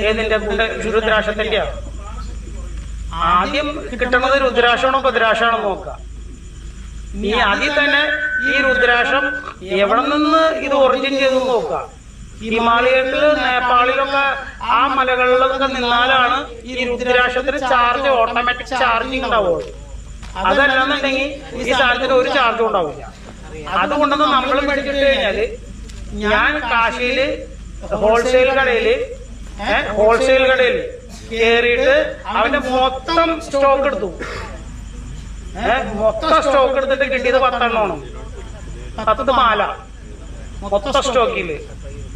ഏതിന്റെ ആദ്യം കിട്ടുന്നത് രുദ്രാക്ഷമാണോ ഭദ്രാക്ഷമാണോ നോക്കുക. നീ ആദ്യം തന്നെ ഈ രുദ്രാക്ഷം എവിടെ നിന്ന് ഇത് ഒറിജിൻ ചെയ്ത് നോക്കുക. ഹിമാലയത്തിൽ നേപ്പാളിലൊക്കെ ആ മലകളിലൊക്കെ നിന്നാലാണ് ഈ രുദ്രാക്ഷത്തിന് ചാർജ് ഓട്ടോമാറ്റിക് ചാർജിങ് ഉണ്ടാവുള്ളൂ അതല്ലാന്നുണ്ടെങ്കിൽ ഈ സാധനത്തിന് ഒരു ചാർജും ഉണ്ടാവില്ല. അതുകൊണ്ടൊന്ന് നമ്മൾ മേടിച്ചിട്ട് കഴിഞ്ഞാൽ ഞാൻ കാശിയിൽ ഹോൾസെയിൽ കടയിൽ ഹോൾസെയിൽ കടയിൽ കേറിയിട്ട് അവന്റെ മൊത്തം സ്റ്റോക്ക് എടുത്തു. മൊത്തം സ്റ്റോക്ക് എടുത്തിട്ട് കിട്ടിയത് പത്തെണ്ണമാണ്. പത്ത് മാല. മൊത്തം സ്റ്റോക്കിൽ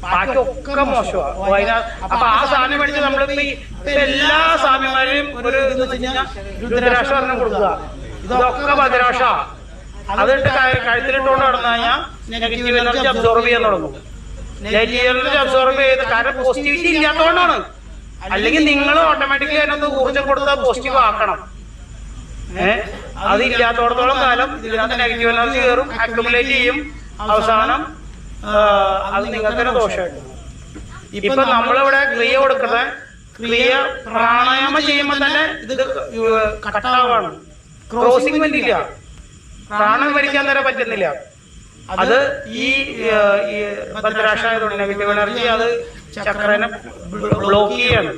ബാക്കി ഒക്കെ മോശമാണ് അപ്പൊ ആ സാധനം മേടിച്ച് നമ്മളിപ്പോ ഈ എല്ലാ സ്വാമിമാരെയും ഒരു രുദ്രാക്ഷ കൊടുക്കുക. ഇതൊക്കെ ഭദ്രാക്ഷ. അതിട്ട് കഴ- കഴുത്തിലിട്ടുകൊണ്ട് നടന്നു കഴിഞ്ഞാൽ നെഗറ്റീവ് എനർജി അബ്സോർബ് ചെയ്യാൻ തുടങ്ങും. നെഗറ്റീവ് എനർജി അബ്സോർബ് ചെയ്ത് കാരണം പോസിറ്റിവിറ്റി ഇല്ലാത്തതുകൊണ്ടാണ്. അല്ലെങ്കിൽ നിങ്ങൾ ഓട്ടോമാറ്റിക്കലി അതിനൊന്ന് ഊർജം കൊടുത്താൽ പോസിറ്റീവ് ആക്കണം. ഏഹ് അത് ഇല്ലാത്തോടത്തോളം കാലം ഇതിനകത്ത് നെഗറ്റീവ് എനർജി കയറും അക്യുമുലേറ്റ് ചെയ്യും. അവസാനം അത് നിങ്ങൾക്ക് തന്നെ ദോഷമായിട്ട് ഇപ്പൊ നമ്മളിവിടെ ക്രിയ കൊടുക്കുന്നത് ക്രിയ പ്രാണായാമം ചെയ്യുമ്പോൾ തന്നെ ഇത് കട്ടാവാണ്. ക്രോസിംഗ് പറ്റില്ല പ്രാണം വലിക്കാൻ തരെ പറ്റുന്നില്ല. അത് ഈ ഭദ്രാക്ഷായതുകൊണ്ട് നെഗറ്റീവ് എനർജി അത് ചക്രനെ ബ്ലോക്ക് ചെയ്യാണ്.